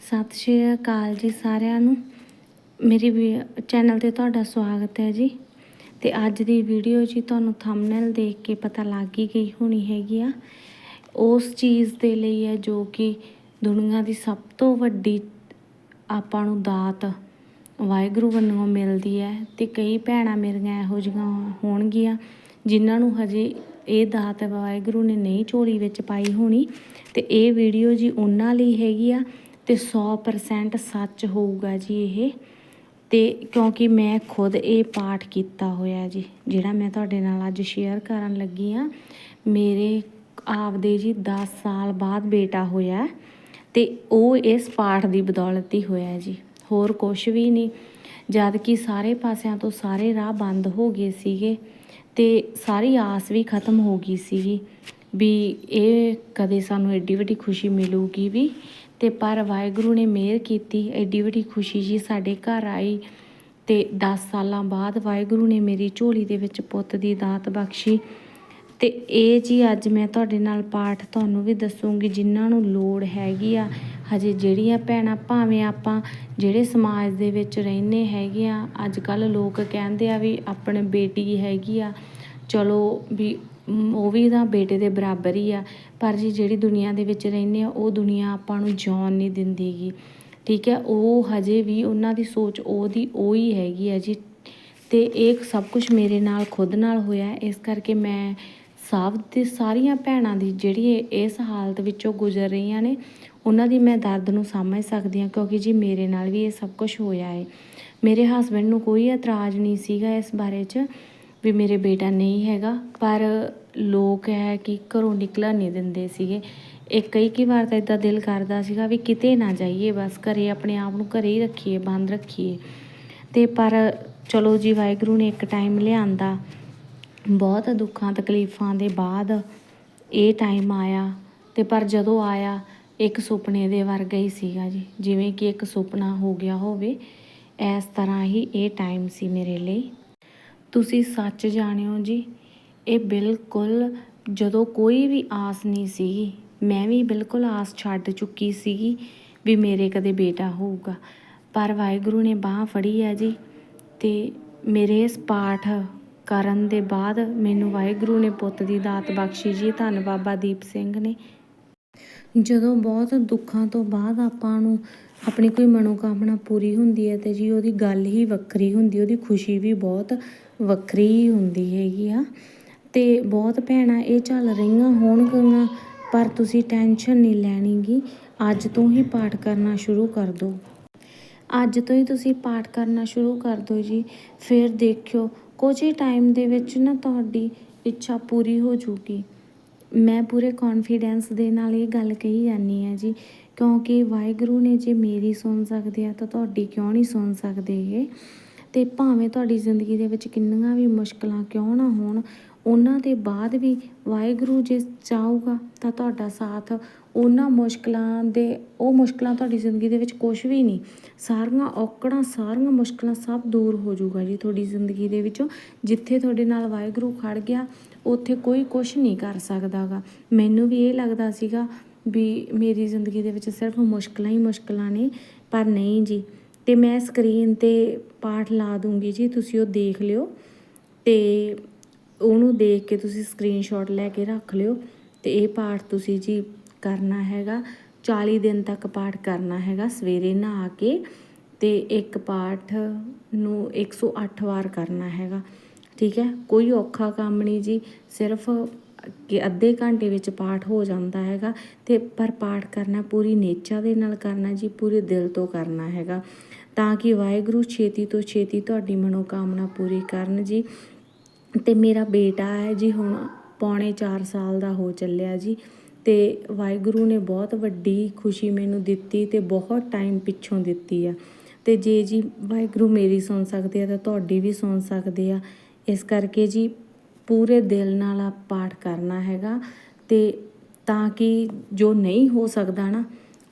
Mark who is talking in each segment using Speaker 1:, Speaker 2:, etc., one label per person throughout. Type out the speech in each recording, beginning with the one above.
Speaker 1: ਸਤਿ ਸ਼੍ਰੀ ਅਕਾਲ ਜੀ ਸਾਰਿਆਂ ਨੂੰ। ਮੇਰੀ ਵੀ- ਚੈਨਲ ਤੇ ਤੁਹਾਡਾ ਸਵਾਗਤ ਹੈ ਜੀ। ਤੇ ਅੱਜ ਦੀ ਵੀਡੀਓ ਜੀ ਤੁਹਾਨੂੰ ਥੰਬਨੇਲ ਦੇਖ ਕੇ ਪਤਾ ਲੱਗ ਹੀ ਗਈ ਹੋਣੀ ਹੈਗੀ ਆ। ਉਸ ਚੀਜ਼ ਦੇ ਲਈ ਹੈ ਜੋ ਕਿ ਦੁਨੀਆ ਦੀ ਸਭ ਤੋਂ ਵੱਡੀ ਆਪਾਂ ਨੂੰ ਦਾਤ ਵਾਹਿਗੁਰੂ ਵੱਲੋਂ ਮਿਲਦੀ ਹੈ ਤੇ ਕਈ ਭੈਣਾਂ ਮੇਰੀਆਂ ਇਹੋ ਜਿਹੀਆਂ ਹੋਣਗੀਆਂ ਜਿਨ੍ਹਾਂ ਨੂੰ ਹਜੇ ਇਹ ਦਾਤ ਵਾਹਿਗੁਰੂ ਨੇ ਨਹੀਂ ਝੋਲੀ ਵਿੱਚ ਪਾਈ ਹੋਣੀ। ਤੇ ਇਹ ਵੀਡੀਓ ਜੀ ਉਹਨਾਂ ਲਈ ਹੈਗੀ ਆ ਤੇ 100% ਸੱਚ ਹੋਊਗਾ ਜੀ ਇਹ। ਤੇ ਕਿਉਂਕਿ ਮੈਂ ਖੁਦ ਇਹ ਪਾਠ ਕੀਤਾ ਹੋਇਆ ਜੀ, ਜਿਹੜਾ ਮੈਂ ਤੁਹਾਡੇ ਨਾਲ ਅੱਜ ਸ਼ੇਅਰ ਕਰਨ ਲੱਗੀ ਆ ਮੇਰੇ ਆਪਦੇ ਜੀ 10 ਸਾਲ ਬਾਅਦ ਬੇਟਾ ਹੋਇਆ ਤੇ ਉਹ ਇਸ ਪਾਠ ਦੀ ਬਦੌਲਤ ਹੀ ਹੋਇਆ ਜੀ। ਹੋਰ ਕੁਝ ਵੀ ਨਹੀਂ। ਜਦ ਕਿ ਸਾਰੇ ਪਾਸਿਆਂ ਤੋਂ ਸਾਰੇ ਰਾਹ ਬੰਦ ਹੋ ਗਏ ਸੀਗੇ ਤੇ ਸਾਰੀ ਆਸ ਵੀ ਖਤਮ ਹੋ ਗਈ ਸੀਗੀ। ਵੀ ਇਹ ਕਦੇ ਸਾਨੂੰ ਐਡੀ ਵੱਡੀ ਖੁਸ਼ੀ ਮਿਲੂਗੀ ਵੀ। ਤੇ ਪਰ ਵਾਹਿਗੁਰੂ ਨੇ ਮਿਹਰ ਕੀਤੀ ਐਡੀ ਵੱਡੀ ਖੁਸ਼ੀ ਜੀ ਸਾਡੇ ਘਰ ਆਈ। ਤੇ 10 ਸਾਲਾਂ ਬਾਅਦ ਵਾਹਿਗੁਰੂ ਨੇ ਮੇਰੀ ਝੋਲੀ ਦੇ ਵਿੱਚ ਪੁੱਤ ਦੀ ਦਾਤ ਬਖਸ਼ੀ। ਤੇ ਇਹ ਜੀ ਅੱਜ ਮੈਂ ਤੁਹਾਡੇ ਨਾਲ ਪਾਠ ਤੁਹਾਨੂੰ ਵੀ ਦੱਸੂਗੀ, ਜਿਨ੍ਹਾਂ ਨੂੰ ਲੋੜ ਹੈਗੀ ਆ। ਹਜੇ ਜਿਹੜੀਆਂ ਭੈਣਾਂ ਭਾਵੇਂ ਆਪਾਂ ਜਿਹੜੇ ਸਮਾਜ ਦੇ ਵਿੱਚ ਰਹਿੰਦੇ ਹੈਗੇ ਆ, ਅੱਜ ਕੱਲ ਲੋਕ ਕਹਿੰਦੇ ਆ ਵੀ ਆਪਣੇ ਬੇਟੀ ਹੈਗੀ ਆ, ਚਲੋ ਵੀ ਉਹ ਵੀ ਤਾਂ ਬੇਟੇ ਦੇ ਬਰਾਬਰ ਹੀ ਆ। ਪਰ ਜੀ ਜਿਹੜੀ ਦੁਨੀਆ ਦੇ ਵਿੱਚ ਰਹਿੰਦੇ ਆ, ਉਹ ਦੁਨੀਆ ਆਪਾਂ ਨੂੰ ਜਿਉਣ ਨਹੀਂ ਦਿੰਦੀਗੀ। ਠੀਕ ਹੈ, ਉਹ ਹਜੇ ਵੀ ਉਹਨਾਂ ਦੀ ਸੋਚ ਉਹਦੀ ਉਹ ਹੀ ਹੈਗੀ ਆ ਜੀ। ਤੇ ਇਹ ਸਭ ਕੁਝ ਮੇਰੇ ਨਾਲ, ਖੁਦ ਨਾਲ ਹੋਇਆ। ਇਸ ਕਰਕੇ ਮੈਂ ਸਭ ਦੀ ਸਾਰੀਆਂ ਭੈਣਾਂ ਦੀ ਜਿਹੜੀ ਇਸ ਹਾਲਤ ਵਿੱਚੋਂ ਗੁਜ਼ਰ ਰਹੀਆਂ ਨੇ, ਉਹਨਾਂ ਦੀ ਮੈਂ ਦਰਦ ਨੂੰ ਸਮਝ ਸਕਦੀ ਹਾਂ, ਕਿਉਂਕਿ ਜੀ ਮੇਰੇ ਨਾਲ ਵੀ ਇਹ ਸਭ ਕੁਝ ਹੋਇਆ ਹੈ ਮੇਰੇ ਹਸਬੰਡ ਨੂੰ ਕੋਈ ਇਤਰਾਜ਼ ਨਹੀਂ ਸੀਗਾ ਇਸ ਬਾਰੇ 'ਚ। ਵੀ ਮੇਰੇ ਬੇਟਾ ਨਹੀਂ ਹੈਗਾ। ਪਰ ਲੋਕ ਹੈ ਕਿ ਘਰੋਂ ਨਿਕਲਣ ਨਹੀਂ ਦਿੰਦੇ ਸੀਗੇ। ਇਹ ਕਈ ਕਈ ਵਾਰ ਤਾਂ ਇਦਾਂ ਦਿਲ ਕਰਦਾ ਸੀਗਾ ਵੀ ਕਿਤੇ ਨਾ ਜਾਈਏ, ਬਸ ਘਰੇ ਆਪਣੇ ਆਪ ਨੂੰ ਘਰੇ ਹੀ ਰੱਖੀਏ, ਬੰਦ ਰੱਖੀਏ। ਤੇ ਪਰ ਚਲੋ ਜੀ, ਵਾਹਿਗੁਰੂ ਨੇ ਇੱਕ ਟਾਈਮ ਲਿਆਂਦਾ। ਬਹੁਤ ਦੁੱਖਾਂ, ਤਕਲੀਫਾਂ ਦੇ ਬਾਅਦ ਇਹ ਟਾਈਮ ਆਇਆ। ਤੇ ਪਰ ਜਦੋਂ ਆਇਆ, ਇੱਕ ਸੁਪਨੇ ਦੇ ਵਰਗਾ ਹੀ ਸੀਗਾ ਜੀ। ਜਿਵੇਂ ਕਿ ਇੱਕ ਸੁਪਨਾ ਹੋ ਗਿਆ ਹੋਵੇ, ਇਸ ਤਰ੍ਹਾਂ ਹੀ ਇਹ ਟਾਈਮ ਸੀ ਮੇਰੇ ਲਈ। ਤੁਸੀਂ ਸੱਚ ਜਾਣਿਓ ਜੀ, ਇਹ ਬਿਲਕੁਲ ਜਦੋਂ ਕੋਈ ਵੀ ਆਸ ਨਹੀਂ ਸੀਗੀ, ਮੈਂ ਵੀ ਬਿਲਕੁਲ ਆਸ ਛੱਡ ਚੁੱਕੀ ਸੀਗੀ ਵੀ ਮੇਰੇ ਕਦੇ ਬੇਟਾ ਹੋਊਗਾ। ਪਰ ਵਾਹਿਗੁਰੂ ਨੇ ਬਾਹ ਫੜੀ ਹੈ ਜੀ ਤੇ ਮੇਰੇ ਇਸ ਪਾਠ ਕਰਨ ਦੇ ਬਾਅਦ ਮੈਨੂੰ ਵਾਹਿਗੁਰੂ ਨੇ ਪੁੱਤ ਦੀ ਦਾਤ ਬਖਸ਼ੀ ਜੀ। ਧੰਨ ਬਾਬਾ ਦੀਪ ਸਿੰਘ ਨੇ ਜਦੋਂ ਬਹੁਤ ਦੁੱਖਾਂ ਤੋਂ ਬਾਅਦ ਆਪਾਂ ਨੂੰ ਆਪਣੀ ਕੋਈ ਮਨੋਕਾਮਨਾ ਪੂਰੀ ਹੁੰਦੀ ਹੈ ਤੇ ਜੀ ਉਹਦੀ ਗੱਲ ਹੀ ਵੱਖਰੀ ਹੁੰਦੀ, ਉਹਦੀ ਖੁਸ਼ੀ ਵੀ ਬਹੁਤ ਵੱਖਰੀ ਹੀ ਹੁੰਦੀ ਹੈਗੀ ਆ। ਅਤੇ ਬਹੁਤ ਭੈਣਾਂ ਇਹ ਚੱਲ ਰਹੀਆਂ ਹੋਣਗੀਆਂ, ਪਰ ਤੁਸੀਂ ਟੈਨਸ਼ਨ ਨਹੀਂ ਲੈਣੀਗੀ ਅੱਜ ਤੋਂ ਹੀ ਪਾਠ ਕਰਨਾ ਸ਼ੁਰੂ ਕਰ ਦਿਓ ਅੱਜ ਤੋਂ ਹੀ ਤੁਸੀਂ ਪਾਠ ਕਰਨਾ ਸ਼ੁਰੂ ਕਰ ਦਿਓ ਜੀ। ਫਿਰ ਦੇਖਿਓ, ਕੁਝ ਹੀ ਟਾਈਮ ਦੇ ਵਿੱਚ ਨਾ ਤੁਹਾਡੀ ਇੱਛਾ ਪੂਰੀ ਹੋ ਜੂਗੀ। ਮੈਂ ਪੂਰੇ ਕੌਨਫੀਡੈਂਸ ਦੇ ਨਾਲ ਇਹ ਗੱਲ ਕਹੀ ਜਾਂਦੀ ਹੈ ਜੀ, ਕਿਉਂਕਿ ਵਾਹਿਗੁਰੂ ਨੇ ਜੇ ਮੇਰੀ ਸੁਣ ਸਕਦੇ ਆ ਤਾਂ ਤੁਹਾਡੀ ਕਿਉਂ ਨਹੀਂ ਸੁਣ ਸਕਦੇ ਇਹ? ਤੇ ਭਾਵੇਂ ਤੁਹਾਡੀ ਜ਼ਿੰਦਗੀ ਦੇ ਵਿੱਚ ਕਿੰਨੀਆਂ ਵੀ ਮੁਸ਼ਕਲਾਂ ਕਿਉਂ ਨਾ ਹੋਣ ਉਹਨਾਂ ਦੇ ਬਾਅਦ ਵੀ ਵਾਹਿਗੁਰੂ ਜੇ ਚਾਹੂਗਾ ਤਾਂ ਤੁਹਾਡਾ ਸਾਥ, ਉਹਨਾਂ ਮੁਸ਼ਕਲਾਂ ਦੇ, ਉਹ ਮੁਸ਼ਕਲਾਂ ਤੁਹਾਡੀ ਜ਼ਿੰਦਗੀ ਦੇ ਵਿੱਚ ਕੁਝ ਵੀ ਨਹੀਂ। ਸਾਰੀਆਂ ਔਕੜਾਂ, ਸਾਰੀਆਂ ਮੁਸ਼ਕਲਾਂ ਸਭ ਦੂਰ ਹੋ ਜਾਊਗਾ ਜੀ ਤੁਹਾਡੀ ਜ਼ਿੰਦਗੀ ਦੇ ਵਿੱਚੋਂ। ਜਿੱਥੇ ਤੁਹਾਡੇ ਨਾਲ ਵਾਹਿਗੁਰੂ ਖੜ ਗਿਆ, ਉੱਥੇ ਕੋਈ ਕੁਝ ਨਹੀਂ ਕਰ ਸਕਦਾਗਾ। ਮੈਨੂੰ ਵੀ ਇਹ ਲੱਗਦਾ ਸੀਗਾ ਵੀ ਮੇਰੀ ਜ਼ਿੰਦਗੀ ਦੇ ਵਿੱਚ ਸਿਰਫ ਮੁਸ਼ਕਲਾਂ ਹੀ ਮੁਸ਼ਕਲਾਂ ਨੇ, ਪਰ ਨਹੀਂ ਜੀ। ਤੇ ਮੈਂ ਸਕਰੀਨ ਤੇ ਪਾਠ ਲਾ ਦੂੰਗੀ ਜੀ, ਤੁਸੀਂ ਉਹ ਦੇਖ ਲਿਓ। ਤੇ ਉਹਨੂੰ ਦੇਖ ਕੇ ਤੁਸੀਂ ਸਕਰੀਨਸ਼ਾਟ ਲੈ ਕੇ ਰੱਖ ਲਿਓ ਤੇ ਇਹ ਪਾਠ ਤੁਸੀਂ ਜੀ ਕਰਨਾ ਹੈਗਾ 40 ਦਿਨ ਤੱਕ ਪਾਠ ਕਰਨਾ ਹੈਗਾ, ਸਵੇਰੇ ਨਹਾ ਕੇ ਤੇ ਇੱਕ ਪਾਠ ਨੂੰ 108 ਵਾਰ ਕਰਨਾ ਹੈਗਾ, ਠੀਕ ਹੈ? ਕੋਈ ਔਖਾ ਕੰਮ ਨਹੀਂ ਜੀ, ਸਿਰਫ ਕਿ ਅੱਧੇ ਘੰਟੇ ਵਿੱਚ ਪਾਠ ਹੋ ਜਾਂਦਾ ਹੈਗਾ ਤੇ ਪਰ ਪਾਠ ਕਰਨਾ, ਪੂਰੀ ਨੇਚਾ ਦੇ ਨਾਲ ਕਰਨਾ ਜੀ, ਪੂਰੇ ਦਿਲ ਤੋਂ ਕਰਨਾ ਹੈਗਾ, ਤਾਂ ਕਿ ਵਾਹਿਗੁਰੂ ਛੇਤੀ ਤੋਂ ਛੇਤੀ ਤੁਹਾਡੀ ਮਨੋਕਾਮਨਾ ਪੂਰੀ ਕਰਨ ਜੀ ਅਤੇ ਮੇਰਾ ਬੇਟਾ ਹੈ ਜੀ, ਹੁਣ ਪੌਣੇ ਚਾਰ ਸਾਲ ਦਾ ਹੋ ਚੱਲਿਆ ਜੀ ਅਤੇ ਵਾਹਿਗੁਰੂ ਨੇ ਬਹੁਤ ਵੱਡੀ ਖੁਸ਼ੀ ਮੈਨੂੰ ਦਿੱਤੀ ਅਤੇ ਬਹੁਤ ਟਾਈਮ ਪਿੱਛੋਂ ਦਿੱਤੀ ਆ। ਅਤੇ ਜੇ ਜੀ ਵਾਹਿਗੁਰੂ ਮੇਰੀ ਸੁਣ ਸਕਦੇ ਆ ਤਾਂ ਤੁਹਾਡੀ ਵੀ ਸੁਣ ਸਕਦੇ ਆ। ਇਸ ਕਰਕੇ ਜੀ ਪੂਰੇ ਦਿਲ ਨਾਲ ਆ ਪਾਠ ਕਰਨਾ ਹੈਗਾ ਅਤੇ ਤਾਂ ਕਿ ਜੋ ਨਹੀਂ ਹੋ ਸਕਦਾ ਨਾ,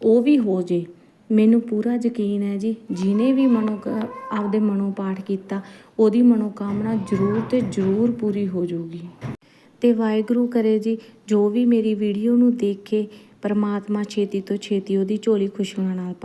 Speaker 1: ਉਹ ਵੀ ਹੋ ਜੇ। ਮੈਨੂੰ ਪੂਰਾ ਯਕੀਨ ਹੈ ਜੀ ਜਿਨੇ ਵੀ ਮਨੋ ਆਪਦੇ ਮਨੋ ਪਾਠ ਕੀਤਾ, ਉਹਦੀ ਮਨੋਕਾਮਨਾ ਜ਼ਰੂਰ ਤੇ ਜ਼ਰੂਰ ਪੂਰੀ ਹੋ ਜਾਊਗੀ ਤੇ ਵਾਹਿਗੁਰੂ ਕਰੇ ਜੀ, ਜੋ ਵੀ ਮੇਰੀ ਵੀਡੀਓ ਨੂੰ ਦੇਖੇ, ਪਰਮਾਤਮਾ ਛੇਤੀ ਤੋਂ ਛੇਤੀ ਉਹਦੀ ਝੋਲੀ ਖੁਸ਼ੀਆਂ ਨਾਲ ਭਰੇ।